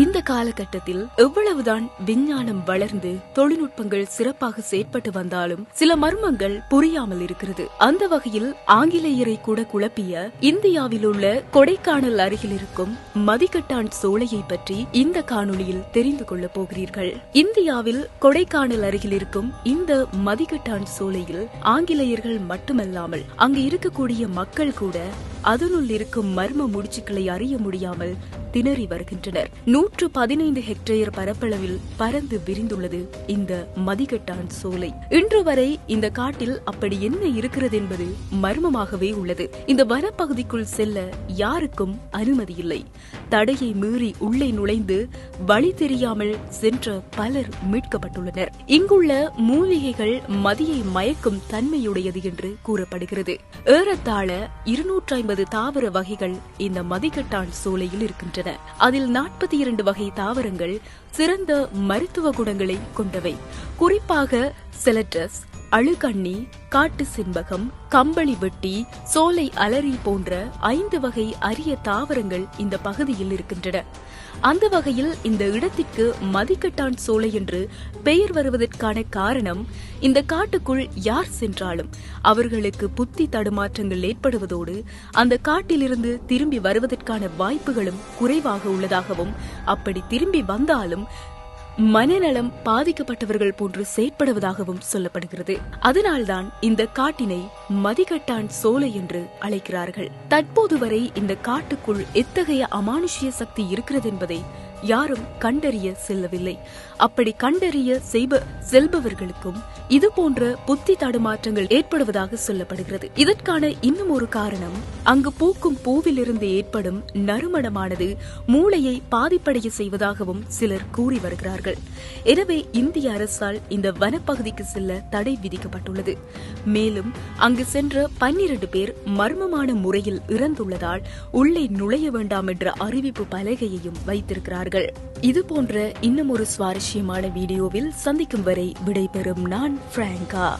இந்த காலகட்டத்தில் எவ்வளவுதான் விஞ்ஞானம் வளர்ந்து தொழில்நுட்பங்கள் சிறப்பாக செயற்பட்டு வந்தாலும் சில மர்மங்கள் புரியாமல் இருக்கிறது. அந்த வகையில் ஆங்கிலேயரை கூட குழப்பிய இந்தியாவில் உள்ள கொடைக்கானல் அருகில் இருக்கும் மதிக்கட்டான் சோலையை பற்றி இந்த காணொளியில் தெரிந்து கொள்ளப் போகிறீர்கள். இந்தியாவில் கொடைக்கானல் அருகில் இருக்கும் இந்த மதிக்கட்டான் சோலையில் ஆங்கிலேயர்கள் மட்டுமல்லாமல் அங்கு இருக்கக்கூடிய மக்கள் கூட அதனுள் இருக்கும் மர்ம முடிச்சுக்களை அறிய முடியாமல் திணறி வருகின்றனர். நூற்று பதினைந்து ஹெக்டேயர் பரப்பளவில் பறந்து விரிந்துள்ளது இந்த மதிகட்டான் சோலை. இன்று வரை இந்த காட்டில் அப்படி என்ன இருக்கிறது என்பது மர்மமாகவே உள்ளது. இந்த வனப்பகுதிக்குள் செல்ல யாருக்கும் அனுமதி இல்லை. தடையை மீறி உள்ளே நுழைந்து வழி தெரியாமல் சென்ற பலர் மீட்கப்பட்டுள்ளனர். இங்குள்ள மூலிகைகள் மதியை மயக்கும் தன்மையுடையது என்று கூறப்படுகிறது. ஏறத்தாழ இருநூற்றி ஐம்பது தாவர வகைகள் இந்த மதிகட்டான் சோலையில் இருக்கின்றன. அதில் நாற்பத்தி இரண்டு வகை தாவரங்கள் சிறந்த மருத்துவ குணங்களை கொண்டவை. குறிப்பாக செலட்ரஸ் அழுகண்ணி காட்டு செண்பகம் கம்பளி வெட்டி சோலை அலரி போன்ற ஐந்து வகை அரிய தாவரங்கள் இந்த பகுதியில் இருக்கின்றன. அந்த வகையில் இந்த இடத்திற்கு மதிக்கட்டான் சோலை என்று பெயர் வருவதற்கான காரணம் இந்த காட்டுக்குள் யார் சென்றாலும் அவர்களுக்கு புத்தி தடுமாற்றங்கள் ஏற்படுவதோடு அந்த காட்டிலிருந்து திரும்பி வருவதற்கான வாய்ப்புகளும் குறைவாக உள்ளதாகவும் அப்படி திரும்பி வந்தாலும் மனநலம் பாதிக்கப்பட்டவர்கள் போன்று செயற்படுவதாகவும் சொல்லப்படுகிறது. அதனால்தான் இந்த காட்டினை மதிகட்டான் சோலை என்று அழைக்கிறார்கள். தற்போது வரை இந்த காட்டுக்குள் எத்தகைய அமானுஷ்ய சக்தி இருக்கிறது என்பதை யாரும் கண்டறிய செல்லவில்லை. அப்படி கண்டறிய செய்ப செல்பவர்களுக்கும் இது போன்ற புத்தி தடுமாற்றங்கள் ஏற்படுவதாக சொல்லப்படுகிறது. இதற்கான இன்னும் ஒரு காரணம் அங்கு பூக்கும் பூவிலிருந்து ஏற்படும் நறுமணமானது மூளையை பாதிப்படைய செய்வதாகவும் சிலர் கூறி வருகிறார்கள். எனவே இந்திய அரசால் இந்த வனப்பகுதிக்கு செல்ல தடை விதிக்கப்பட்டுள்ளது. மேலும் அங்கு சென்ற பன்னிரண்டு பேர் மர்மமான முறையில் இறந்துள்ளதால் உள்ளே நுழைய வேண்டாம் என்ற அறிவிப்பு பலகையையும் வைத்திருக்கிறார்கள். இது போன்ற இன்னும் ஒரு சுவாரஸ்யமான வீடியோவில் சந்திக்கும் வரை விடைபெறும் நான் பிராங்கா.